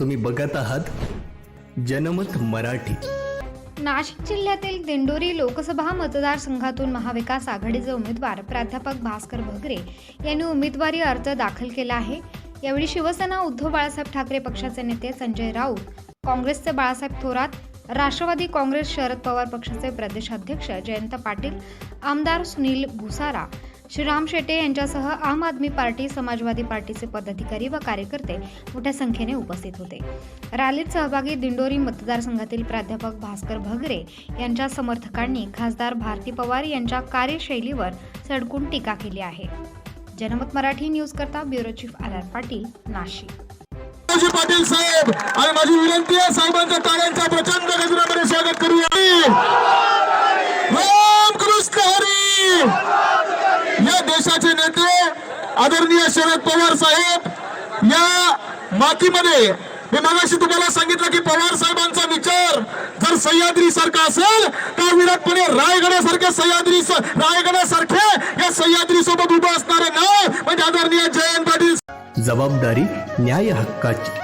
तुम्ही बघत आहात जनमत मराठी. नाशिक जिल्ह्यातील दिंडोरी लोकसभा मतदारसंघातून महाविकास आघाडीचे उमेदवार प्राध्यापक भास्कर भगरे यांनी उमेदवारी अर्ज दाखल केला आहे. यावेळी शिवसेना उद्धव बाळासाहेब ठाकरे पक्षाचे नेते संजय राऊत काँग्रेसचे बाळासाहेब थोरात राष्ट्रवादी काँग्रेस शरद पवार पक्षाचे प्रदेशाध्यक्ष जयंत पाटील आमदार सुनील भुसारा श्रीराम शेटे यांच्यासह आम आदमी पार्टी समाजवादी पार्टीचे पदाधिकारी व कार्यकर्ते मोठ्या संख्येने उपस्थित होते. रॅलीत सहभागी दिंडोरी मतदारसंघातील प्राध्यापक भास्कर भगरे यांच्या समर्थकांनी खासदार भारती पवार यांच्या कार्यशैलीवर सडकून टीका केली आहे. जनमत मराठी न्यूज करता bureau chief R R Patil Nashik. Patil साहेब आणि माझी विनंती आहे साहेबांच्या टाळ्यांच्या प्रचंड गजरामध्ये स्वागत करूया. आदरणीय शरद पवार साहेब या मातीमध्ये मी मगाशी तुम्हाला सांगितलं की पवार साहेबांचा विचार जर सह्याद्री सारखा असेल तर विराटपणे रायगडासारखे सह्याद्री रायगडासारखे या सह्याद्री सोबत उभं असणारे नाव म्हणजे आदरणीय जयंत पाटील. जबाबदारी न्याय हक्काची.